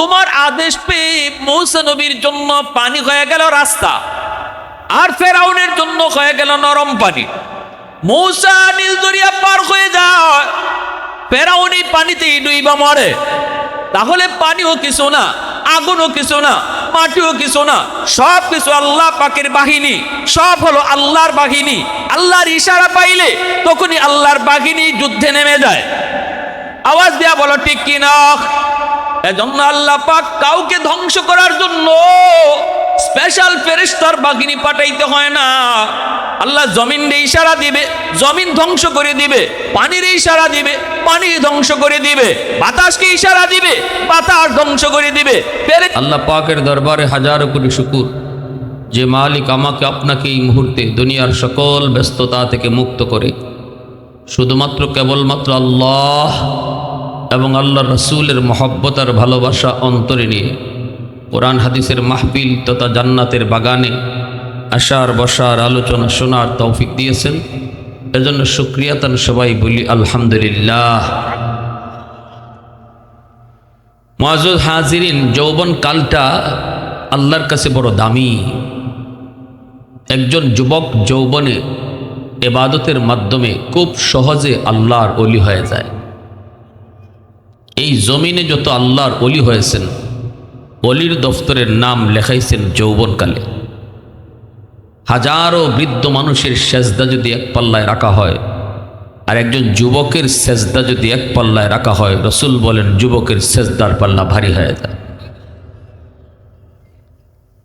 তোমার আদেশ পেয়ে মৌসা নবীর জন্য পানি হয়ে গেল রাস্তা, আর ফেরাউনের জন্য হয়ে গেল নরম পানি। মৌসা নীল দরিয়া পার হয়ে যায়, ফেরাউন এই পানিতেই ডুইবা মরে। তাহলে পানিও কিছু না, আগুনও কিছু না, মাটিও কিছু না, সব কিছু আল্লাহ পাকের বাহিনী, সব হলো আল্লাহর বাহিনী। আল্লাহর ইশারা পাইলে তখনই আল্লাহর বাহিনী যুদ্ধে নেমে যায়। আওয়াজ দেয়া বলো, ঠিক কিনা এজন্য আল্লাহ পাক কাউকে ধ্বংস করার জন্য স্পেশাল ফেরেশতার বাহিনী পাঠাইতে হয় না। আল্লাহ জমিন ইশারা দিবে, জমিন ধ্বংস করে দিবে, পানির ইশারা দিবে, পানি ধ্বংস করে দিবে, বাতাসকে ইশারা দিবে, বাতাস ধ্বংস করে দিবে। আল্লাহ পাকের দরবারে হাজারো কোটি শুকুর। যে মালিক আমাকে আপনাকে এই মুহূর্তে দুনিয়ার সকল ব্যস্ততা থেকে মুক্ত করে, শুধুমাত্র কেবলমাত্র আল্লাহ এবং আল্লাহ রসুলের মহব্বত আর ভালোবাসা অন্তরে নিয়ে কোরআন, হাদিসের মাহফিল তথা জান্নাতের বাগানে আশার বসার, আলোচনা শোনার তৌফিক দিয়েছেন। এজন্য সুক্রিয়াতান সবাই বলি আলহামদুলিল্লাহ। মহাজুদ হাজিরিন, যৌবন কালটা আল্লাহর কাছে বড় দামি। একজন যুবক যৌবনে এবাদতের মাধ্যমে খুব সহজে আল্লাহর অলি হয়ে যায়। এই জমিনে যত আল্লাহর অলি হয়েছেন অলির দফতরের নাম লেখাইছেন যৌবনকালে। হাজারো বৃদ্ধ মানুষের সেজদা যদি এক পাল্লায় রাখা হয়, আর একজন যুবকের সেজদা যদি এক পাল্লায় রাখা হয়, রসুল বলেন, যুবকের সেজদার পাল্লা ভারী হয়ে যায়।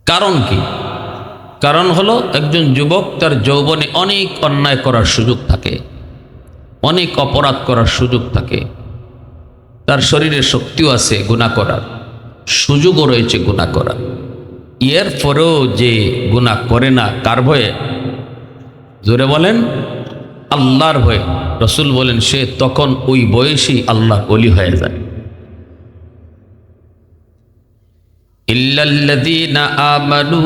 কারণ কি? কারণ হলো, একজন যুবক তার যৌবনে অনেক অন্যায় করার সুযোগ থাকে, অনেক অপরাধ করার সুযোগ থাকে। তার শরীরে শক্তিও আছে গুণা করার। সুযোগও রয়েছে গুণা করার। এর পরেও যে গুণা করে না, কার ভয়ে? জোরে বলেন, আল্লাহর ভয়ে। রসুল বলেন, সে তখন ওই বয়সী আল্লাহর অলি হয়ে যায়। ইল্লাল্লাযীনা আমানু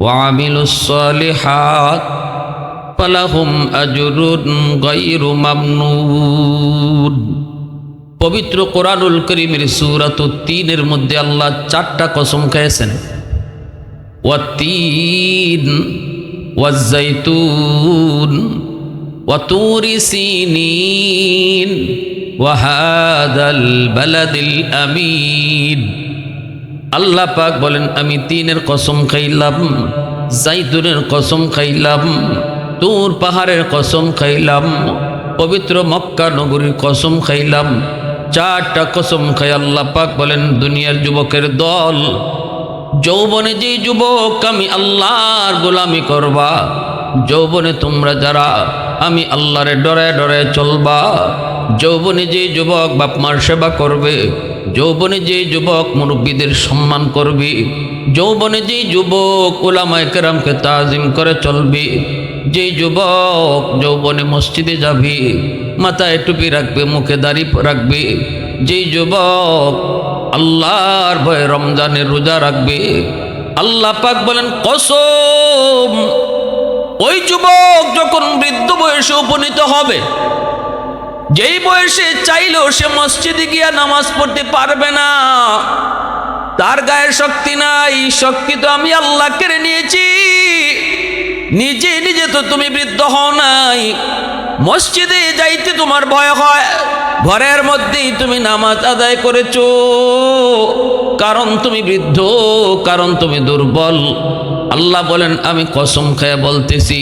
ওয়া আমিলুস সালিহাত পবিত্র কোরআনুল করিমের সুরাত তিনের মধ্যে আল্লাহ চারটা কসম খেয়েছেন। ওয়া তিন ওয়াজাইতুন ওয়াতুরি সিনিন ওয়াহাদাল বালাদিল আল্লাহ পাক বলেন, আমি তিনের কসম খাইলাম জাইতুনের কসম খাইলাম, তুর পাহাড়ের কসম খাইলাম, পবিত্র মক্কা নগরীর কসম খাইলাম চারটা কসম খাই আল্লাহ পাক বলেন, দুনিয়ার যুবকের দল, যৌবনে যে যুবক আমি আল্লাহর গোলামি করবা, যৌবনে তোমরা যারা আমি আল্লাহরে ডরে ডরে চলবা, যৌবনে যে যুবক বাপমার সেবা করবে, যৌবনে যে যুবক মুরব্বীদের সম্মান করবে যৌবনে যে যুবক ওলামায় কেরামকে তাজিম করে চলবে, যে যুবক যৌবনে মসজিদে যাবি, মাথায় টুপি রাখবে, মুখে দাড়ি রাখবে, যে যুবক আল্লাহর ভয়ে রমজানের রোজা রাখবে, আল্লাহ পাক বলেন, কসম, ওই যুবক যখন বৃদ্ধ বয়সে উপনীত হবে, যেই বয়সে চাইলেও সে মসজিদে গিয়া নামাজ পড়তে পারবে না তার গায়ে শক্তি নাই, শক্তি তো আমি আল্লাহ কেড়ে নিয়েছি। নিজে নিজে তো তুমি বৃদ্ধ হও নাই। মসজিদে যাইতে তোমার ভয় হয়, ঘরের মধ্যেই তুমি নামাজ আদায় করেছ। কারণ তুমি বৃদ্ধ, কারণ তুমি দুর্বল। আল্লাহ বলেন, আমি কসম খেয়ে বলতেছি,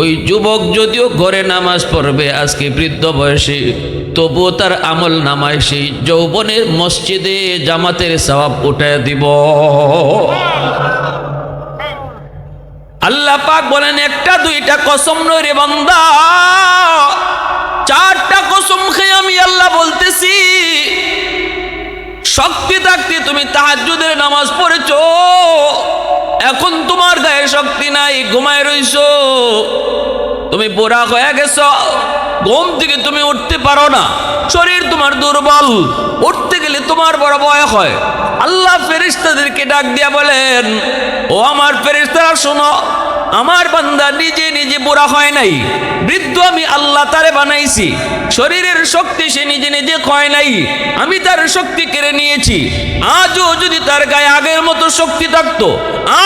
ওই যুবক যদিও ঘরে নামাজ পড়বে, আজকে বৃদ্ধ বয়সে তবুও তার আমল নামায় সেই যৌবনের মসজিদে জামাতের সবাব উঠায় দিব। আল্লাহ পাক বলেন, একটা, দুইটা কসম নয় রে বান্দা। চারটা কসম খেয়ে আমি আল্লাহ বলতেছি, শক্তি থাকতে তুমি তাহাজ্জুদের নামাজ পড়েছ, এখন তোমার গায়ে শক্তি নাই, ঘুমায় রইছ। তুমি বোরা হয়ে গেছ, ঘুম থেকে তুমি উঠতে পারো না। শরীর তোমার দুর্বল, উঠতে গেলে তোমার বড় ভয় হয়। আল্লাহ ফেরিস্তাদেরকে ডাক দিয়া বলেন, ও আমার ফেরিস্তারা শোনো, আমার বান্দা নিজে নিজে বুড়া হয় নাই। বৃদ্ধ আমি আল্লাহ তারে বানাইছি। শরীরের শক্তি সে নিজে নিজে ক্ষয় নাই। আমি তার শক্তি কেড়ে নিয়েছি। আজও যদি তার গায়ে আগের মতো শক্তি থাকতো,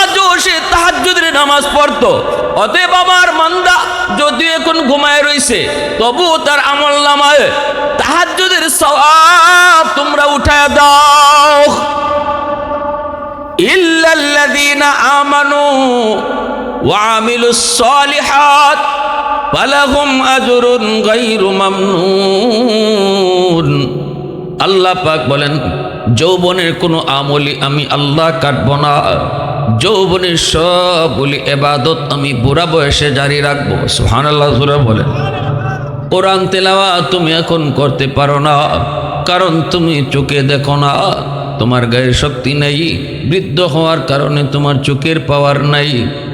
আজও সে তাহাজ্জুদের নামাজ পড়তো। অতএব আমার মান্দা যদিও এখন ঘুমায় রইছে, তবু তার আমল নামায় তাহাজ্জুদের সওয়াব তোমরা উঠায় দাও। আল্লাহ পাক বলেন, যৌবনের কোনো আমলি আমি আল্লাহ কাটব না। যৌবনের সবগুলি এবাদত আমি বুড়া বয়সে জারি রাখব, সুবহানাল্লাহ জোরে বলেন। কোরআন তেলাওয়া তুমি এখন করতে পারো না, কারণ তুমি চোখে দেখো না, তোমার গায়ে শক্তি নেই, বৃদ্ধ হওয়ার কারণে তোমার চোখের পাওয়ার নাই।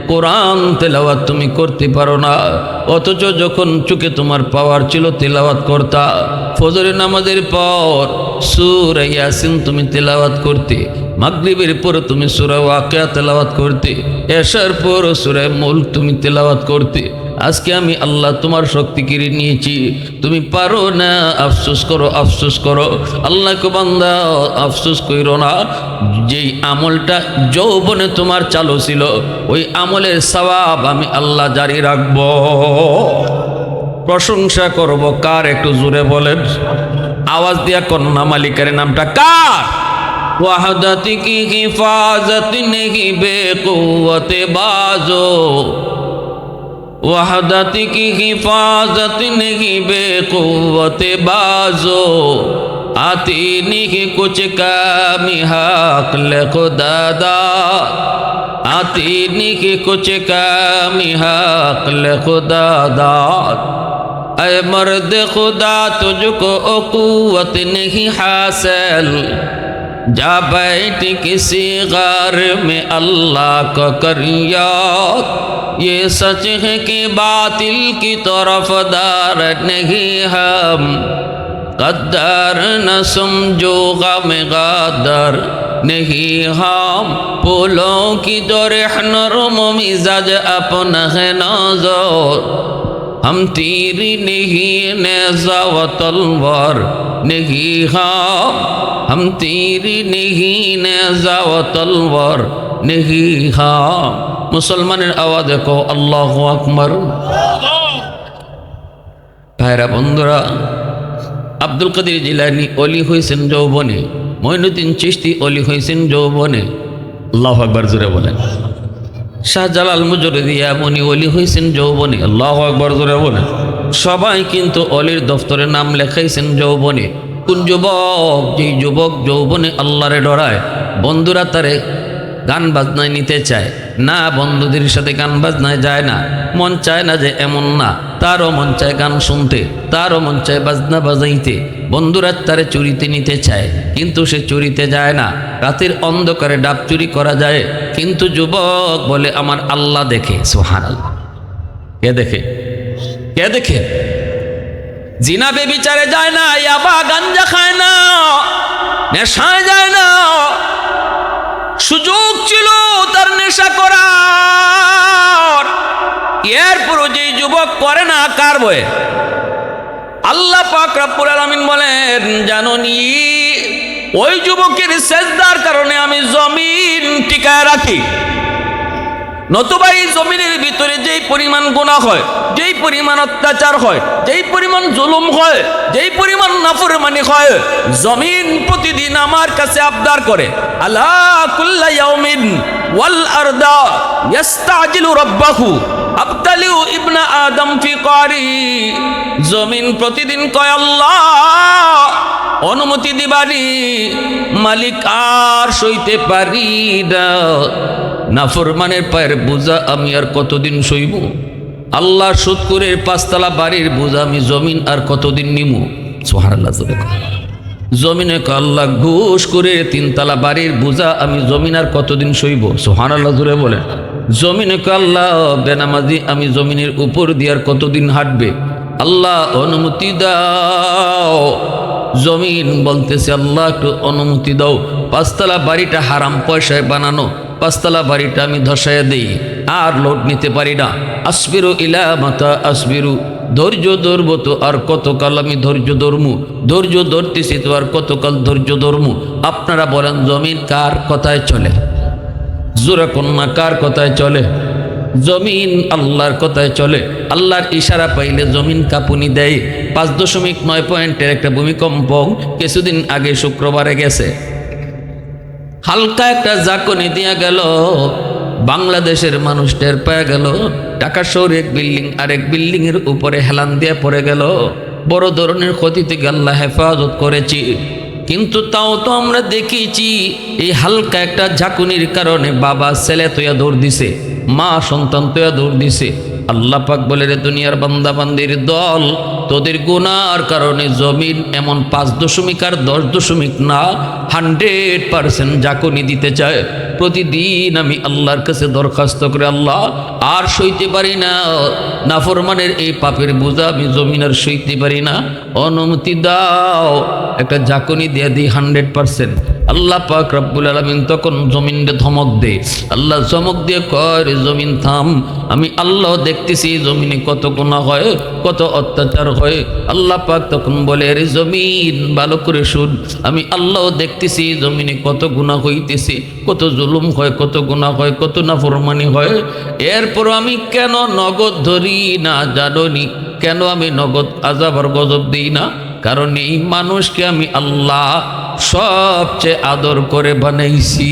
কোরআন তেলাওয়াত তুমি করতে পারো না, অথচ যখন চোখে তোমার পাওয়ার ছিল তেলাওয়াত করতা, ফজরের নামাজের পর সুর ইয়াসিন তুমি তেলাওয়াত করতে মাগরিবের পর তুমি সুরা ওয়াকিয়া তেলাওয়াত করতে, এশার পর সুরা মুল্ক তুমি তেলাওয়াত করতে, আজকে আমি আল্লাহ তোমার শক্তি কিনে নিয়েছি। তুমি পারো না, আফসোস করো আফসোস করো। আল্লাহকে বান্দা, আফসোস কইরো না। যেই আমলটা যৌবনে তোমার চালু ছিল, ওই আমলের সওয়াব আমি আল্লাহ জারি রাখব। প্রশংসা করব কার একটু জোরে বলেন। আওয়াজ দিয়া কন্যা মালিকের নামটা কার? وحدت کی حفاظت نہیں بے قوت بازو وحدت کی حفاظت نہیں بے قوت بازو آتی نہیں کچھ کامی حق لکھو دادا آتی نہیں کچھ کامی حق لکھو دادا اے مرد خدا تجھ کو قوت نہیں حاصل جا بیٹھ کسی غار میں اللہ کا کریا۔ یہ سچ ہے کہ باطل کی طرف دار نہیں ہم۔ قدر نہ سمجھو غم غادر نہیں ہم۔ پھولوں کی جو رحن روم مزاج اپنا ہے نازور ہم تیری نہیں نیزا و تلوار نہیں ہاں ہم تیری نہیں نیزا নেহি হা মুসলমানের ہاں مسلمان আল্লাহ کو ভাইরা বন্ধুরা আব্দুল কাদের জিলানি অলি হয়েছেন যৌবনে, মইনুদ্দিন চিস্তি অলি হয়েছেন যৌবনে। আল্লাহ আকবর জোরে বলেন। শাহজালাল মুজরিদিয়া মনি অলি হয়েছেন যৌবনে, আল্লাহ আকবর জোরে বলেন। সবাই কিন্তু অলির দফতরে নাম লেখাইছেন যৌবনে। কোন যুবক, যেই যুবক যৌবনে আল্লাহরে ডরায়, বন্ধুরা তারে গান বাজনায় নিতে চায়। না, বন্ধুদের সাথে গান বাজনায় যায় না। মন চায় না যে এমন না। তারও মন চায় গান শুনতে, তারও মন চায় বাজনা বাজাইতে। বন্ধুরা তারে চুরিতে নিতে চায়, কিন্তু সে চুরিতে যায় না। রাতের অন্ধকারে ডাব চুরি করা যায়, কিন্তু যুবক বলে, আমার আল্লাহ দেখে। সোহান আল্লাহ কে দেখে? কে দেখে? জিনা বেবিচারে যায় না, ইয়াবা গাঞ্জা খায় না, নেশায় যায় না। সুযোগ ছিল তার নেশা করার। এরপরও যে যুবক করে না, কার বয়ে? আল্লাহ পাক রব্বুল আলামিন বলেন, জাননি, ওই যুবকের সেজদার কারণে আমি জমিন টিকায় রাখি। নতুবা এই জমিনের ভিতরে যেই পরিমাণ গুণা হয়, যেই পরিমাণ অত্যাচার হয়, যেই পরিমাণ জুলুম হয়, যেই পরিমাণ নাফরমানি হয়, জমিন প্রতিদিন আমার কাছে আবদার করে, আল্লাহ কুল্লা ইয়াউমিন ওয়াল আরদা ইয়াস্তাজিলু রাব্বাহু আবতালিউ ইবনা আদম ফি কারি জমিন প্রতিদিন কয়, আল্লাহ, অনুমতি দিবারি, মালিক আর সইতে পারি না। নাফরমানের পায়ের বোঝা আমি আর কতদিন সইব? আল্লাহ সুৎকুরের পাঁচতলা বাড়ির বোঝা আমি জমিন আর কতদিন নিমু? সোহারাল্লাহ জমিনে আল্লাহ ঘুষ করে তিনতলা বাড়ির বোঝা আমি জমিন আর কতদিন সইব? সোহান আল্লাহ জোরে বলে জমিনে কয়, আল্লাহ বেনামাজি আমি জমিনের উপর দিয়ে আর কতদিন হাঁটবে? আল্লাহ অনুমতি দাও। জমিন বলতেছে আল্লাহ একটু অনুমতি দাও। পাঁচতলা বাড়িটা হারাম পয়সায় বানানো। পাঁচতলা বাড়িটা আমি ধসাইয়া দিই, আর লোড নিতে পারি না। আসবিরু ইলা মাতা আসবিরু, ধৈর্য ধরবো তো আর কতকাল আমি ধৈর্য ধরমু? ধৈর্য ধরতেছি তো আর কতকাল ধৈর্য ধরমু? আপনারা বলেন, জমিন কার কথায় চলে? জোরা কন্যা কার কথায় চলে? জমিন আল্লাহর কথায় চলে। আল্লাহর ইশারা পাইলে জমিন কাঁপুনি দেয়। পাঁচ দশমিক নয় পয়েন্টের একটা ভূমিকম্প কিছুদিন আগে শুক্রবারে গেছে। হালকা একটা জাকনি দিয়া গেল। বাংলাদেশের মানুষ টের পেয়ে গেল। ঢাকা শহরে এক বিল্ডিং আর এক বিল্ডিং এর উপরে হেলান দিয়ে পড়ে গেল। বড় ধরনের ক্ষতি থেকে আল্লাহ হেফাজত করেছি। কিন্তু তাও তো আমরা দেখেছি এই হালকা একটা ঝাঁকুনির কারণে বাবা ছেলে তোয়া দৌড় দিছে, মা সন্তান তোয়া দৌড় দিছে। আল্লাহ পাক বলে, রে দুনিয়ার বান্দাবান্দির দল, তোদের গুনার কারণে জমিন এমন পাঁচ দশমিক আর দশ দশমিক না, হান্ড্রেড পার্সেন্ট জাকনি দিতে চায়। প্রতিদিন আমি আল্লাহর কাছে দরখাস্ত করে, আল্লাহ, আর সইতে পারি না। নাফরমানের এই পাপের বোঝা আমি জমিন আর সইতে পারি না। অনুমতি দাও, একটা জাকনি দিয়ে দিই হান্ড্রেড পার্সেন্ট। আল্লাহ পাক রব্বুল আলমিন তখন জমিনকে ধমক দে। আল্লাহ চমক দিয়ে কয় জমিন, থাম। আমি আল্লাহ দেখতেছি, জমিনে কত গুণা হয়, কত অত্যাচার হয়। আল্লাহ পাক তখন বলে, রে জমিন, ভালো করে শুন। আমি আল্লাহ দেখতেছি, জমিনে কত গুণা হইতেছে, কত জুলুম হয়, কত গুণা হয়, কত নাফরমানি হয়। এরপর আমি কেন নগদ ধরি না জানি কেন আমি নগদ আজাব আর গজব দিই না? কারণ এই মানুষকে আমি আল্লাহ সবচেয়ে আদর করে বানাইছি।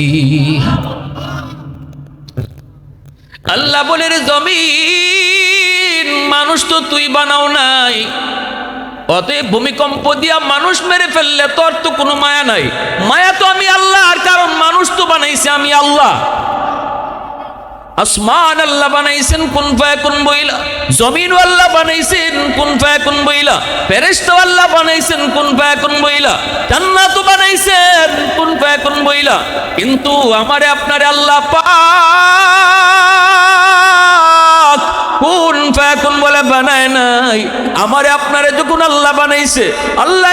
আল্লাহ বলে, রে জমিন, মানুষ তো তুই বানাও নাই। অতএব ভূমিকম্প দিয়া মানুষ মেরে ফেললে তোর তো কোনো মায়া নাই। মায়া তো আমি আল্লাহ, আর কারণ মানুষ তো বানাইছি আমি আল্লাহ। আসমান আল্লাহ বানাইছেন, কোন কোন বইলা? জমিন আল্লাহ বানাইছেন, কোন কোন বইলা? ফেরেশতা আল্লাহ বানাইছেন, কোন কোন বইলা? জান্নাত বানাইছেন, কোন কোন বইলা? কিন্তু আমারে আপনারে আল্লাহ পাক কোন বলে বানায় নাই। আমারে আপনারে যখন আল্লাহ বানাইছে, আল্লাহ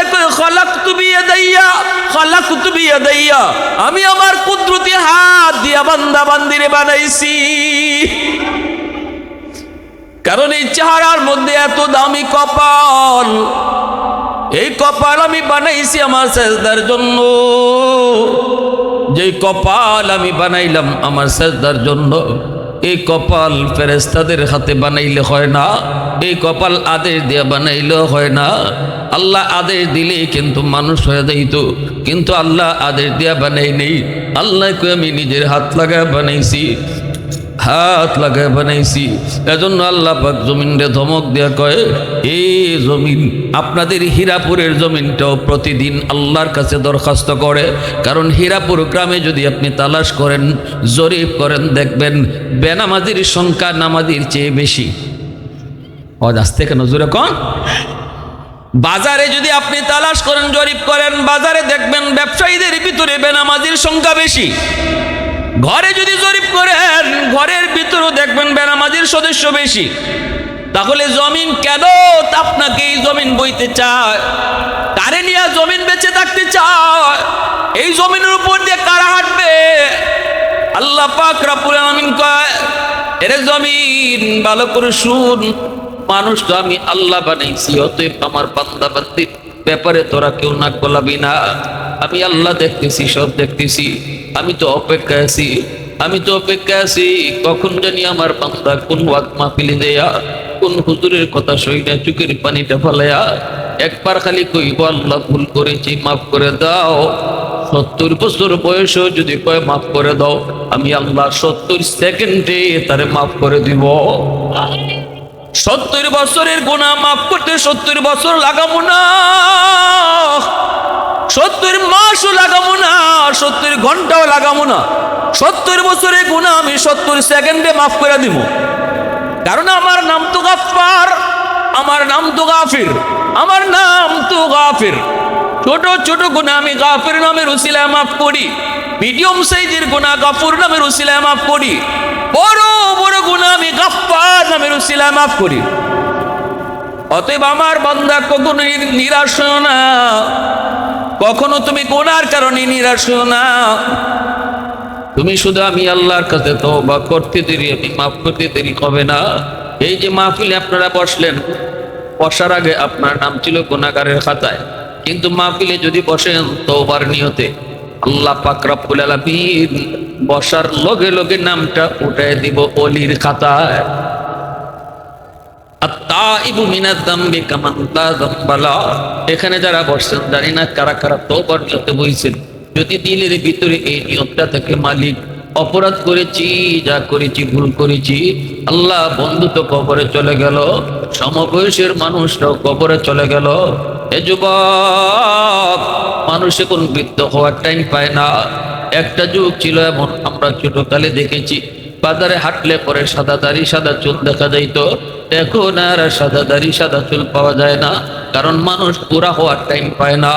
কই বিয়াদাইয়া, খলাকতু বিয়াদাইয়া, আমি আমার কুদরতি হাত দিয়া বান্দা বান্দিরে বানাইছি। কারণ এই চেহারার মধ্যে এত দামি কপাল, এই কপাল আমি বানাইছি আমার সেজদার জন্য। যে কপাল আমি বানাইলাম আমার সেজদার জন্য। এই কপাল ফেরেস্তাদের হাতে বানাইলে হয় না, এই কপাল আদেশ দিয়ে বানাইলেও হয় না। আল্লাহ আদেশ দিলেই কিন্তু মানুষ হয়ে যাইত, কিন্তু আল্লাহ আদেশ দিয়া বানাই নেই। আল্লাহকে আমি নিজের হাত লাগায় বানাইছি। হাত লাগায় বানাইছি। এজন্য আল্লাহ পাক জমিনরে ধমক দেয়া কয় এই জমিন, আপনাদের হীরাপুরের জমিনটাও প্রতিদিন আল্লাহর কাছে দরখাস্ত করে। কারণ হীরাপুর গ্রামে যদি আপনি তালাশ করেন, জরিপ করেন, দেখবেন বেনামাজির সংখ্যা নামাজির চেয়ে বেশি। অজ আসতে কেন? জোরে কন। বাজারে যদি আপনি তালাশ করেন, জরিপ করেন, বাজারে দেখবেন ব্যবসায়ীদের ভিতরে বেনামাজির সংখ্যা বেশি। ঘরে যদি জরিপ করেন ঘরের ভিতরেও দেখবেন বেনামাজির সদস্য বেশি। তাহলে জমিন কেন আপনাকে এই জমিন বইতে চায়? কারে নিয়ে জমিন বেঁচে থাকতে চায়? এই জমিনের উপর দিয়ে কারা হাঁটবে? আল্লাহ পাক রাব্বুল আলামিন কয়, এরে জমিন, ভালো করে শুন। মানুষ তো আমি আল্লাহ বানাইছি, অতএব আমার বান্দা বান্দির ব্যাপারে তোরা কেউ নাক গলাবি না। আমি আল্লাহ দেখতেছি, সব দেখতেছি। আমি তো অপেক্ষায় আছি। আমি তো অপেক্ষায় আছি, কখন জানি আমার বান্দা কোন ওয়াক মাহফিলি দেয়া, কোন হুজুরের কথা সই না চুকের পানিটা ফেলায়া একবার খালি কইব, আল্লাহ ভুল করেছি, মাফ করে দাও। সত্তর বছর বয়সেও যদি কয়, মাফ করে দাও, আমি আল্লাহ সত্তর সেকেন্ডে তারে মাফ করে দিব। সত্তর বছরের গুণা মাফ করতে সত্তর বছর লাগাবো না। সত্তর মাসও লাগাবো না আর সত্তর ঘন্টাও লাগাবো না। সত্তর বছরের গুণা আমি সত্তর সেকেন্ডে মাফ করে দিব। কারণ আমার নাম তো গাফার আমার নাম তো গাফির, আমার নাম তো গাফির। ছোট ছোট গুণা আমি গাফির নামের উসিলায় মাফ করি। মিডিয়াম সাইজের গুণা গাফুর নামের উসিলায় মাফ করি। বড় বড় গুণা আমি গাফার নামের উসিলায় মাফ করি। অতএব আমার বান্দা কখনো নিরাশ না। কখনো তুমি গুনার কারণে নিরাশ না। তুমি শুধু আমি আল্লাহর কাছে তওবা করতে দেরি, আমি মাফ করতে দেরি হবে না। এই যে মাহফিলে আপনারা বসলেন, বসার আগে আপনার নাম ছিল গুনাহগারের খাতায়। কিন্তু মাহফিলে যদি বসেন তওবার নিয়তে, আল্লাহ পাক রব্বুল আলামিন বসার লগে লগে নামটা উঠায় দিব অলির খাতায়। এখানে যারা বসছেন, জানি না কারা কারা তওবার নিয়তে বইছেন। যদি দিলের ভিতরে এই নিয়তটা থেকে, মালিক, অপরাধ করেছি, যা করেছি, ভুল করেছি, আল্লাহ বন্ধু তো কবরে চলে গেল, সমবয়সের মানুষরাও কবরে চলে গেল। এ যুবক, মানুষ এখন বৃদ্ধ হওয়ার টাইম পায় না। একটা যুগ ছিল এমন, আমরা ছোটকালে দেখেছি। বাজারে হাঁটলে পরে সাদা দাড়ি, সাদা চুল দেখা যাইতো। এখন আর সাদা দাড়ি সাদা চুল পাওয়া যায় না। কারণ মানুষ পুরা হওয়ার টাইম পায় না।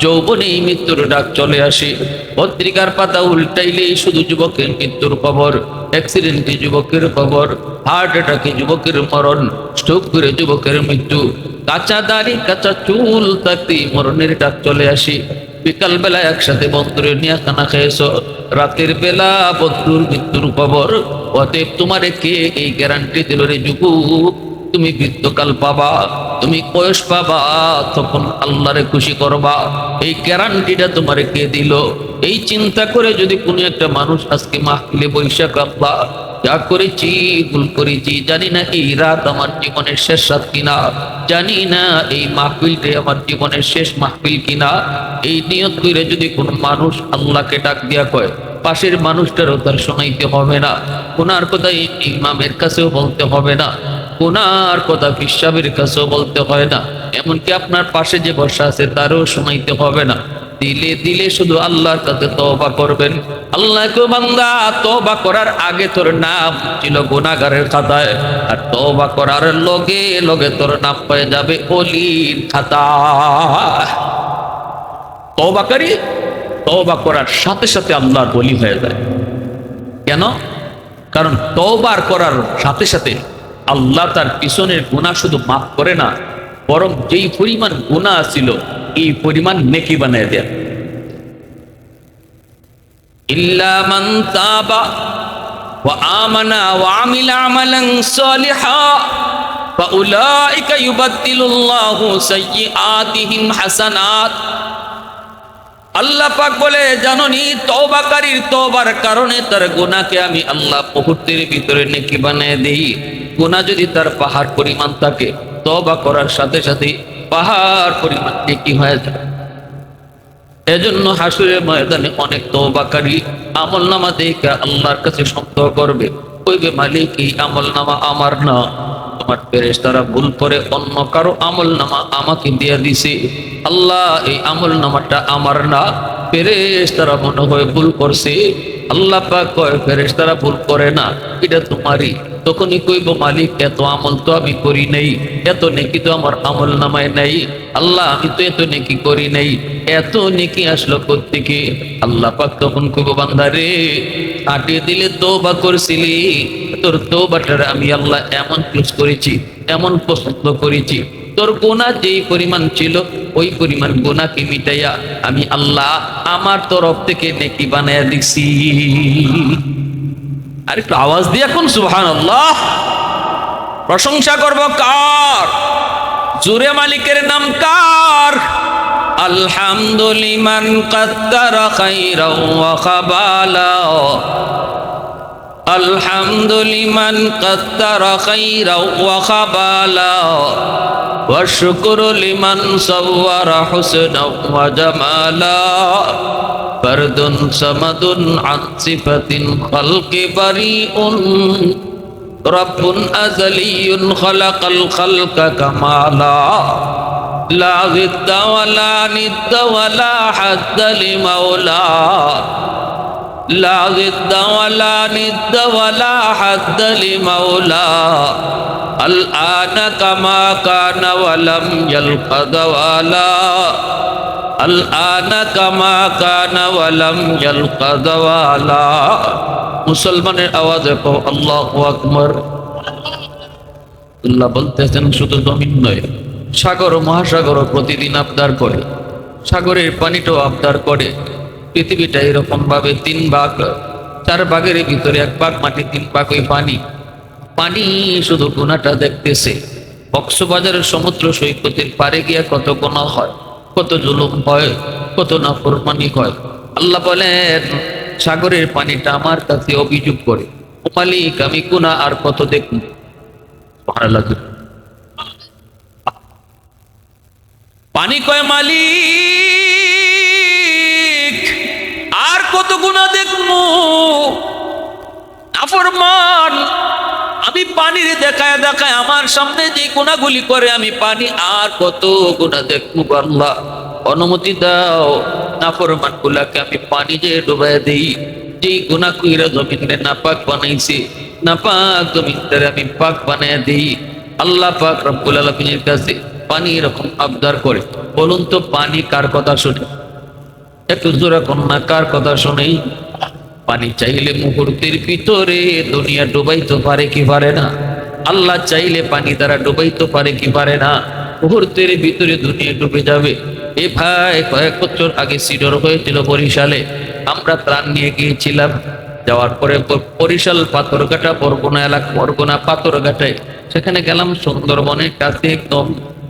যৌবনেই মৃত্যুর ডাক চলে আসে। পত্রিকার পাতা উল্টাইলেই শুধু যুবকের মৃত্যুর খবর। অ্যাক্সিডেন্টে যুবকের খবর। হার্ট অ্যাটাকে যুবকের মরণ। স্ট্রোক করে যুবকের মৃত্যু। কাঁচা দাড়ি, কাঁচা চুল থাকতেই মরণের ডাক চলে আসে। বিকাল বেলা একসাথে বন্ধুরে নিয়ে খানা খেয়েছ। রাতের বেলা বন্ধুর মৃত্যুর খবর অতএব তোমারে কে এই গ্যারান্টি দিল রে যুগু তুমি বৃত্তকাল পাবা, তুমি বয়স পাবা, তখন আল্লাহরে খুশি করবা। এই গ্যারান্টিটা তোমারে কে দিল। এই চিন্তা করে যদি কোনো একটা মানুষ আজকে মাহফিলে বৈশাখ আল্লাহ যা করেছি, ভুল করেছি, জানি না এই রাত আমার জীবনের শেষ রাত কিনা, জানি না এই মাহফিলটাই আমার জীবনের শেষ মাহফিল কিনা। এই নিয়ত করে যদি কোনো মানুষ আল্লাহকে ডাক দিয়া কয়, পাশের মানুষটারও তার শোনাইতে হবে না কোনার কথা ইমামের কাছেও বলতে হবে না কোনার কথা বিশ্বাবের কাছেও বলতে হয় না, এমনকি আপনার পাশে যে বসা আছে তারও শোনাইতে হবে না। দিলে দিলে শুধু আল্লাহর কাছে তওবা করবেন। আল্লাহকে বান্দা, তওবা করার আগে তোর নাম ছিল গুনাহগারের খাতায়, আর তবা করার লগে লগে তোর নাম হয়ে যাবে অলির খাতায় তওবাকারী তবা করার সাথে সাথে আল্লাহর বলি হয়ে যায়। কেন? কারণ তওবার করার সাথে সাথে আল্লাহ তার পিছনের গুনাহ শুধু মাফ করে না বরং যেই পরিমাণ গুনাহ ছিল এই পরিমাণ নেকি বানিয়ে দেন إلا من تاب وآمن وعمل عملا صالحا فأولئك يبدل الله سيئاتهم حسنات আল্লাহ পাক বলে জাননি তওবাকারীর তওবার কারণে তার গুনাহকে আমি আল্লাহ মুহূর্তের ভিতরে নেকি বানিয়ে দেই গুনাহ যদি তার পাহাড় পরিমাণ থাকে তওবা করার সাথে সাথে পাহাড় পরিমাণ নেকি হয়ে যায়। এজন্য হাসুরের ময়দানে অনেক তওবাকারী আমল নামা দেখে আল্লাহর কাছে সন্দেহ করবে। কইবে মালিক, এই আমল নামা আমার না। আমার পেরেশ তারা ভুল করে অন্য কারও আমল নামা আমাকে দিয়ে দিছে। আল্লাহ, এই আমল নামাটা আমার না। পেরেশ তারা মনে হয় ভুল করছে। আল্লাহ পাক ভুল করে না, এটা তোমারই। তখনই কইব, মালিক, এত আমল তো আমি করি নাই, এত নেকি তো আমার আমল নামায় নাই। আল্লাহ, আমি তো এত নেকি করি নাই, এত নেকি আসলো কোত্থেকে? আল্লাহ পাক তখন কইব, বান্দা রে আটিয়ে দিলে তওবা করছিলি, তোর তওবাটার আমি আল্লাহ এমন চুজ করেছি, এমন পছন্দ করেছি। তোর গোনা যেই পরিমাণ ছিল, ওই পরিমাণ গোনাকে মিটাইয়া আমি আল্লাহ আমার তরফ থেকে নেকি বানাইয়া দিছি। আর একটু আওয়াজ দিয়ে এখন সুবহান আল্লাহ প্রশংসা করব কার? জুরে মালিকের নাম কার? আলহামদুলিমান কাদ্দারা খাইরাও ওয়া খাবালা الحمد لمن قدر خيرا وخبالا والشكر لمن صور حسنا وجمالا فرد صمد عن صفة خلق بريء رب أزلي خلق الخلق كمالا لا ضد ولا ند ولا حد لمولاه لا ضد ولا ند ولا حد لمولا الآن كما كان ولم يلق زوالا الآن كما كان ولم يلق زوالا মুসলমানের আওয়াজে কো আল্লাহ আকবর আল্লাহ বলতেছেন শুধু জমিন নয় সাগর ও মহাসাগর প্রতিদিন আবদার করে সাগরের পানিটাও আবদার করে পৃথিবীটা এরকম ভাবে তিন ভাগ, চার ভাগের ভিতরে এক ভাগ মাটি, তিন ভাগ ওই পানি। পানি শুধু গুণাটা দেখতেছে। কক্সবাজারের সমুদ্র সৈকতের পারে গিয়া কত গোনা হয়, কত জুলুম হয়, কত নাফরমানি হয়। আল্লাহ বলেন, সাগরের পানিটা আমার কাছে অভিযোগ করে মালিক, আমি গুণা আর কত দেখুন পানি কয় মালিক? গুণা আফরমান আমি পানির দেখায় দেখায় আমার সামনে যে গুণাগুলি করে আমি পানি আর কত গুণা দেখমু গো আল্লাহ। অনুমতি দাও। নাফরমান গুলাকে আমি পানি যে ডুবাই দিই। যেই গুণা কুইরা জমিনে নাপাক বানাইছি, নাপাক জমিনটারে আমি পাক বানাই দিই। আল্লাহ পাক রব্বুল আলমিনের কাছে পানি এরকম আবদার করে। বলুন তো পানি কার কথা শুনে? একটু জোরা কন্যা, কার কথা শুনেই পানি চাইলে মুহূর্তের ভিতরে দুনিয়া ডুবাইতে পারে কি পারে না? আল্লাহ চাইলে পানি দ্বারা ডুবাইতে পারে কি পারে না? মুহূর্তের ভিতরে দুনিয়া ডুবে যাবে। এ ভাই, কয়েক বছর আগে সিডর হয়েছিল বরিশালে। আমরা ত্রাণ নিয়ে গিয়েছিলাম। যাওয়ার পরে বরিশাল পাথরঘাটা, বরগুনা এলাকা, বরগুনা পাথরঘাটায় সেখানে গেলাম সুন্দরবনের কাছে একদম।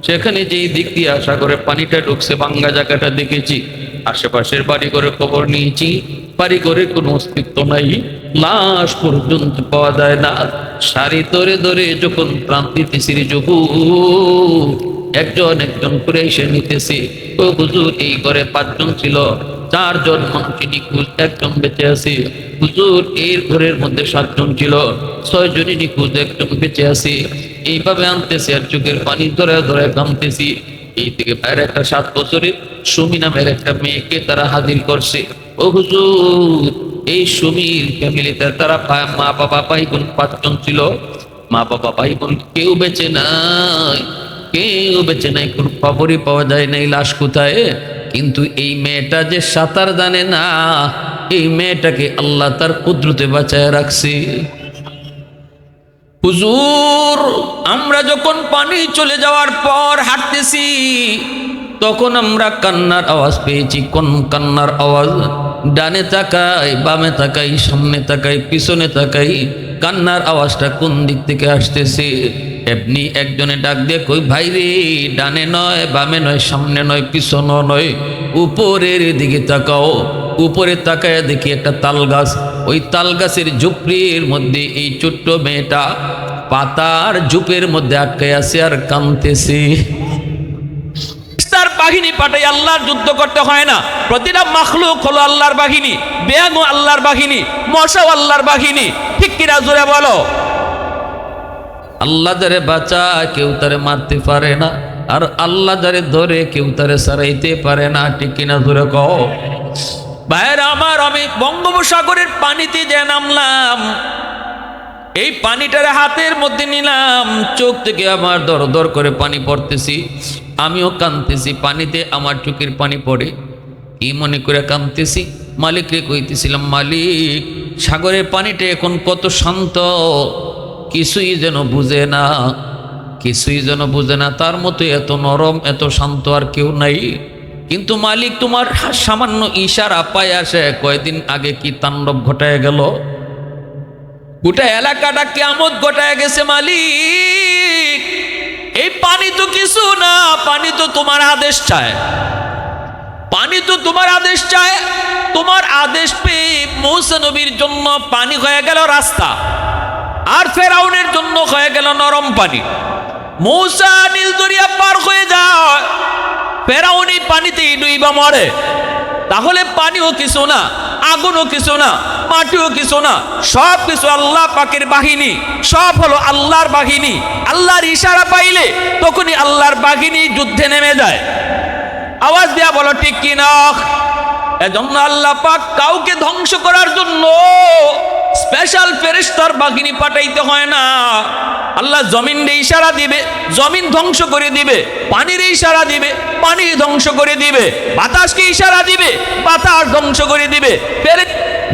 সেখানে যেই দিক দিয়ে আশা করে পানিটা ঢুকছে, বাঙ্গা জায়গাটা দেখেছি। আশেপাশের বাড়ি করে খবর নিয়েছি। বাড়ি করে কোনো অস্তিত্ব নাই। লাশ পর্যন্ত পাওয়া যায় না। সারি ধরে ধরে যখন প্রাণ দিতেছি যবু, একজন একজন করে এসে নিতেছে। ও হুজুর, এই ঘরে পাঁচজন ছিল। চারজন মানুষ নিখোঁজ, একজন বেঁচে আছে। হুজুর, এই ঘরের মধ্যে সাতজন ছিল। ছয়জনই নিখোঁজ, একজন বেঁচে আছে। এইভাবে আনতেছে আর চোখের পানি ধরে ধরে কামতেছি এই থেকে বাইরে একটা সাত বছরের সুমি নামের একটা মেয়েকে তারা হাজির করছে। ও হুজুর, এই সুমির ফ্যামিলিতে তারা মা বাবা ভাই বোন পাঁচজন ছিল। মা বাবা ভাই বোন কেউ বেঁচে নাই, কেউ বেঁচে নাই, কোনো খবরই পাওয়া যায় নাই লাশ কোথায়? কিন্তু এই মেয়েটা যে সাঁতার জানে না, এই মেয়েটাকে আল্লাহ তার কুদরতে বাঁচায় রাখছে। হুজুর, আমরা যখন পানি চলে যাওয়ার পর হাঁটতেছি, তখন আমরা কান্নার আওয়াজ পেয়েছি। কোন কান্নার আওয়াজ? ডানে তাকাই, বামে তাকাই, সামনে তাকাই, পিছনে তাকাই, কান্নার আওয়াজটা কোন দিক থেকে আসতেছে? এমনি একজনে ডাক দিয়ে কই, ভাই রে, ডানে নয়, বামে নয়, সামনে নয় পিছনও নয়, উপরের দিকে তাকাও। উপরে তাকায় দেখি একটা তাল গাছ ওই তাল গাছের ঝুপড়ির মধ্যে এই ছোট্ট মেয়েটা পাতার ঝুপের মধ্যে আটকে আছে আর কাঁদতেছে। তার বাহিনী যুদ্ধ করতে হয় না। প্রতিটা আল্লাহর বাহিনী আল্লাহর বাহিনী আল্লাহর বাহিনী। বলো? আল্লাহ কেউ তারে মারতে পারে না। আর আল্লাহ ধরে, কেউ তারে সারাইতে পারে না। ঠিক কিনা ধরে কও? ভাইয়ের আমার, আমি বঙ্গোপসাগরের পানিতে যে নামলাম, এই পানিটার হাতের মধ্যে নিলাম, চোখ থেকে আমার দর দর করে পানি পড়তেছি, আমিও কাঁদতেছি, পানিতে আমার চোখের পানি পড়ে, কি মনে করে কাঁদতেছি? মালিককে কইতেছিলাম, মালিক, সাগরের পানিটা এখন কত শান্ত, কিছুই যেন বুঝে না, কিছুই যেন বুঝে না, তার মতো এত নরম, এত শান্ত আর কেউ নাই। কিন্তু মালিক তোমার সামান্য ইশারা পায় আসে কয়েকদিন আগে কি তাণ্ডব ঘটায় গেল? গোটা এলাকাটা কেমন ঘটায় গেছে মালিক। এই পানি তো কিছু না, পানি তো তোমার আদেশ চায়। পানি তো তোমার আদেশ চায়, তোমার আদেশ পেয়ে মৌসা নবীর জন্য পানি হয়ে গেল রাস্তা। আর ফেরাউনের জন্য হয়ে গেল নরম পানি। মৌসা নীল দরিয়া পার হয়ে যায়। ফেরাউনি পানিতে ডুইবা মরে। তাহলে পানিও কিছু না, আগুনও কিছু না, মাটিও কিছু না, সব কিছু আল্লাহ পাকের বাহিনী, সব হলো আল্লাহর বাহিনী। আল্লাহর ইশারা পাইলে তখনই আল্লাহর বাহিনী যুদ্ধে নেমে যায়। আওয়াজ দেয়া বলো, ঠিক কি না? এজন্য আল্লাহ পাক কাউকে ধ্বংস করার জন্য স্পেশাল ফেরেশতার বাহিনী পাঠাইতে হয় না। আল্লাহ জমিন ইশারা দিবে, জমিন ধ্বংস করে দিবে, পানির ইশারা দিবে, পানি ধ্বংস করে দিবে, বাতাসকে ইশারা দিবে, বাতাস ধ্বংস করে দিবে।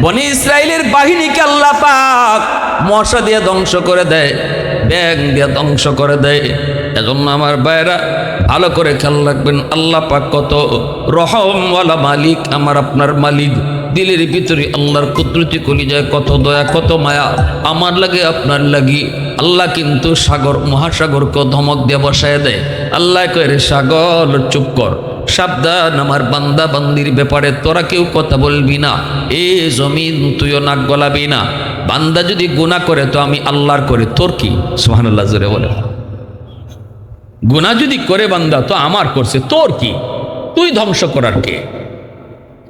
বনি ইসরায়েলের বাহিনীকে আল্লাহ পাক মশা দিয়ে ধ্বংস করে দেয় ব্যাং দিয়ে ধ্বংস করে দেয়। এজন্য আমার ভাইরা ভালো করে খেয়াল রাখবেন, আল্লাহ পাক কত রহমওয়ালা মালিক, আমার আপনার মালিক। দিলের ভিতরে আল্লাহর কুদরতি কলি যায় কত দয়া, কত মায়া। আমার লাগে, আপনার লাগি। আল্লাহ কিন্তু সাগর, মহাসাগরকে ধমক দিয়ে বসায় দেয়। আল্লাহ কয়ে, রে সাগর, চুপ কর। সাবধান আমার বান্দা বান্দির ব্যাপারে। তোরা কেউ কথা বলবি না। এ জমিন, তুইও নাক গলাবি না। বান্দা যদি গুনাহ করে, তো আমি আল্লাহর করে। তোর কি? সুবহানাল্লাহ, জোরে বলে। গুনাহ যদি করে বান্দা, তো আমার করছে। তোর কি? তুই ধ্বংস করার কে?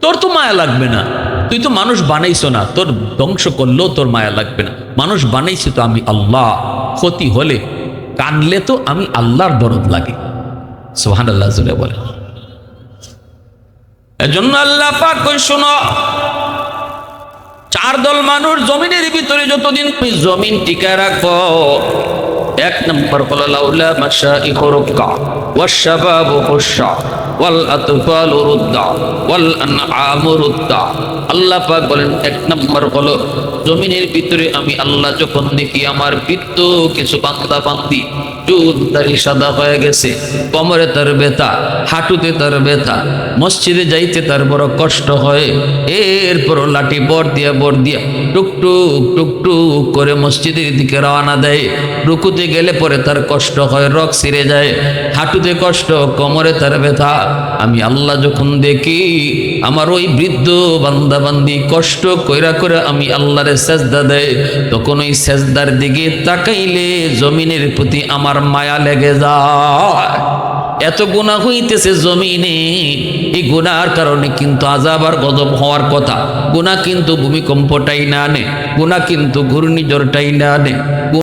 তোর তো মায়া লাগবে না। তুই তো মানুষ বানাইছো না। তোর ধ্বংস করলেও তোর মায়া লাগবে না। মানুষ বানাইছি তো আমি আল্লাহ। ক্ষতি হলে কানলে তো আমি আল্লাহর দরদ লাগে। সোহান আল্লাহ জুড়ে বলে এজন্য আল্লাহ পাক কই, শোনো। চার দল মানুষ জমিনের ভিতরে যতদিন তুমি জমিন টিকায় রাখো এক নম্বর হলো, লাউলা মাসা ইখরুকা ওয়াল আতফালু রুদ্দা ওয়াল আনআমু রুদ্দা। আল্লাহ পাক বলেন, এক নম্বর হলো, জমিনের ভিতরে আমি আল্লাহ যখন দেখি, আমার বৃত্ত কিছু বান্দা বান্দি চুল দাড়ি সাদা হয়ে গেছে। কোমরে তার ব্যথা, হাঁটুতে তার ব্যথা, মসজিদে যাইতে তার বড় কষ্ট হয়। এরপর লাঠি বর দিয়া বর দিয়া টুকটুক টুকটুক করে মসজিদের দিকে রওনা দেয়। রুকুতে গেলে পরে তার কষ্ট হয় রক ছিঁড়ে যায়। হাঁটুতে কষ্ট, কোমরে তার ব্যথা। আমি আল্লাহ যখন দেখি, আমার ওই বৃদ্ধ বান্দা বান্দি কষ্ট কইরা করে আমি আল্লাহরে সেজদা দেয়, তখন ওই সেজদার দিকে তাকাইলে জমিনের প্রতি আমার মায়া লেগে যায়। এত গুণা হইতেছে জমিনে, এই গুণার কারণে কিন্তু আজাব আর গজব হওয়ার কথা। গুণা কিন্তু ভূমিকম্পটাই না আনে, গুণা কিন্তু ঘূর্ণিঝড়টাই না আনে।